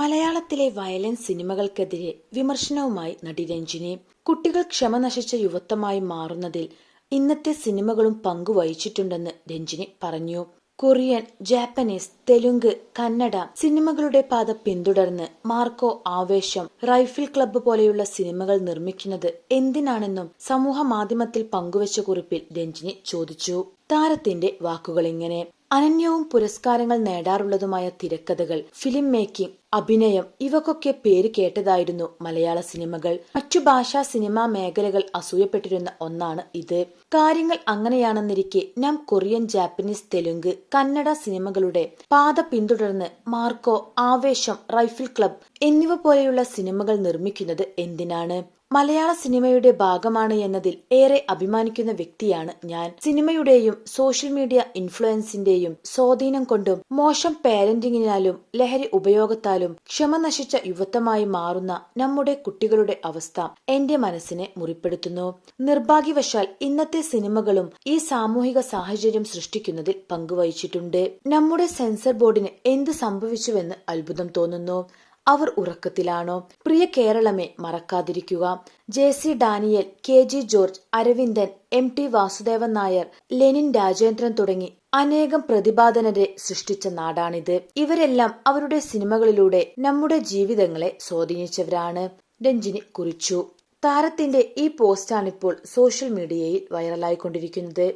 മലയാളത്തിലെ വയലൻസ് സിനിമകൾക്കെതിരെ വിമർശനവുമായി നടി രഞ്ജിനി. കുട്ടികൾ ക്ഷമ നശിച്ച യുവത്വമായി മാറുന്നതിൽ ഇന്നത്തെ സിനിമകളും പങ്കുവഹിച്ചിട്ടുണ്ടെന്ന് രഞ്ജിനി പറഞ്ഞു. കൊറിയൻ ജാപ്പനീസ് തെലുങ്ക് കന്നഡ സിനിമകളുടെ പാത പിന്തുടർന്ന് മാർക്കോ ആവേശം റൈഫിൾ ക്ലബ്ബ് പോലെയുള്ള സിനിമകൾ നിർമ്മിക്കുന്നത് എന്തിനാണെന്നും സമൂഹ മാധ്യമത്തിൽ പങ്കുവച്ച കുറിപ്പിൽ രഞ്ജിനി ചോദിച്ചു. താരത്തിന്റെ വാക്കുകൾ ഇങ്ങനെ അനന്യവും പുരസ്കാരങ്ങൾ നേടാറുള്ളതുമായ തിരക്കഥകൾ ഫിലിം മേക്കിംഗ് അഭിനയം ഇവക്കൊക്കെ പേര് കേട്ടതായിരുന്നു മലയാള സിനിമകൾ. മറ്റു ഭാഷാ സിനിമാ മേഖലകൾ അസൂയപ്പെട്ടിരുന്ന ഒന്നാണ് ഇത്. കാര്യങ്ങൾ അങ്ങനെയാണെന്നിരിക്കെ നാം കൊറിയൻ ജാപ്പനീസ് തെലുങ്ക് കന്നഡ സിനിമകളുടെ പാത പിന്തുടർന്ന് മാർക്കോ ആവേശം റൈഫിൾ ക്ലബ് എന്നിവ പോലെയുള്ള സിനിമകൾ നിർമ്മിക്കുന്നത് എന്തിനാണ്? മലയാള സിനിമയുടെ ഭാഗമാണ് എന്നതിൽ ഏറെ അഭിമാനിക്കുന്ന വ്യക്തിയാണ് ഞാൻ. സിനിമയുടെയും സോഷ്യൽ മീഡിയ ഇൻഫ്ലുവൻസിന്റെയും സ്വാധീനം കൊണ്ടും മോശം പാരന്റിങ്ങിനാലും ലഹരി ഉപയോഗത്താലും ക്ഷമ നശിച്ച യുവത്വമായി മാറുന്ന നമ്മുടെ കുട്ടികളുടെ അവസ്ഥ എന്റെ മനസ്സിനെ മുറിപ്പെടുത്തുന്നു. നിർഭാഗ്യവശാൽ ഇന്നത്തെ സിനിമകളും ഈ സാമൂഹിക സാഹചര്യം സൃഷ്ടിക്കുന്നതിൽ പങ്കുവഹിച്ചിട്ടുണ്ട്. നമ്മുടെ സെൻസർ ബോർഡിന് എന്ത് സംഭവിച്ചുവെന്ന് അത്ഭുതം തോന്നുന്നു. അവർ ഉറക്കത്തിലാണോ? പ്രിയ കേരളമേ മറക്കാതിരിക്കുക. J C Daniel K G George Aravindan M T Vasudevan Nair Lenin Rajendran തുടങ്ങി അനേകം പ്രതിപാദനരെ സൃഷ്ടിച്ച നാടാണിത്. ഇവരെല്ലാം അവരുടെ സിനിമകളിലൂടെ നമ്മുടെ ജീവിതങ്ങളെ സ്വാധീനിച്ചവരാണ്. രഞ്ജിനി കുറിച്ചു. താരത്തിന്റെ ഈ പോസ്റ്റാണിപ്പോൾ സോഷ്യൽ മീഡിയയിൽ വൈറലായിക്കൊണ്ടിരിക്കുന്നത്.